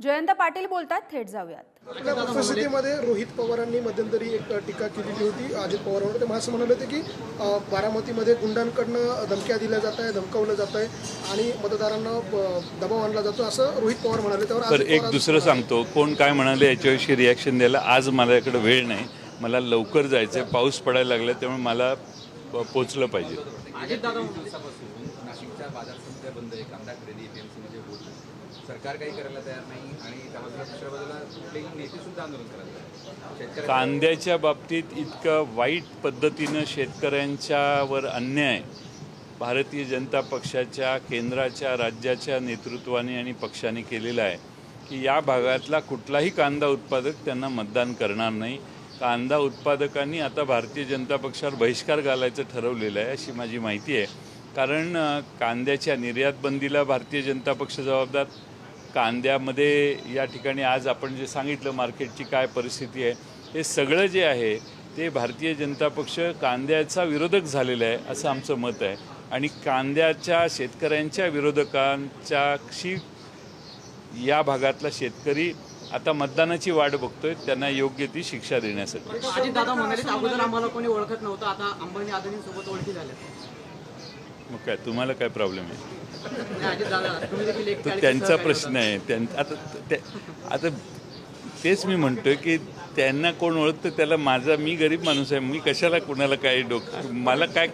जयंत पाटील बोलतात थेट जाऊयात. आपल्या उपस्थितीमध्ये रोहित पवारांनी मध्यंतरी एक टीका केलेली होती अजित पवारांवर. ते मला असं म्हणाले होते की अ, बारामतीमध्ये गुंडांकडनं धमक्या दिल्या जात आहे धमकावलं जात आहे आणि मतदारांना अ, दबाव आणला जातो असं रोहित पवार म्हणाले. त्यावर तर अजित एक पवार- दुसरं सांगतो कोण काय म्हणाले याच्याविषयी रिॲक्शन द्यायला आज माझ्याकडे वेळ नाही. मला लवकर जायचं आहे पाऊस पडायला लागला त्यामुळे मला प- पोचलं पाहिजे. दिवसापासून नाशिकच्या बाजार समित्या बंद आहे कांदा खरेदी एपीएमसी मध्ये होत नाही. सरकार काही करायला तयार नाही आणि त्याबद्दल बाजूला कुठलेही नेते सुद्धा आंदोलन करायला कांद्याच्या बाबतीत इतकं वाईट पद्धतीनं शेतकऱ्यांच्यावर अन्याय भारतीय जनता पक्षाच्या केंद्राच्या राज्याच्या नेतृत्वाने आणि पक्षाने केलेला आहे की या भागातला कुठलाही कांदा उत्पादक त्यांना मतदान करणार नाही. कांदा उत्पादकांनी आता भारतीय जनता पक्षावर बहिष्कार घालायचं ठरवलेलं आहे अशी माझी माहिती आहे. कारण कांद्याच्या निर्यात बंदीला भारतीय जनता पक्ष जबाबदार. कांद्यामध्ये या ठिकाणी आज आपण जे सांगितलं मार्केटची काय परिस्थिती आहे हे सगळं जे आहे ते भारतीय जनता पक्ष कांद्याचा विरोधक झालेला आहे असं आमचं मत आहे. आणि कांद्याच्या शेतकऱ्यांच्या विरोधकांच्याशी या भागातला शेतकरी आता मतदानाची वाट बघतोय त्यांना योग्य ती शिक्षा देण्यासाठी. दादा म्हणाले अगोदर आम्हाला कोणी ओळखत नव्हतं आता अंबानी अदानींसोबत ओळखी झाल्या. मग काय तुम्हाला काय प्रॉब्लेम आहे? अजित दादा तुम्ही देखील एक तो चाळीस त्यांचा प्रश्न आहे. त्यां आता ते- आता तेच मी म्हणतोय की त्यांना कोण ओळखतं त्याला माझा मी गरीब माणूस आहे. मी कशाला कुणाला काय डोक मला काय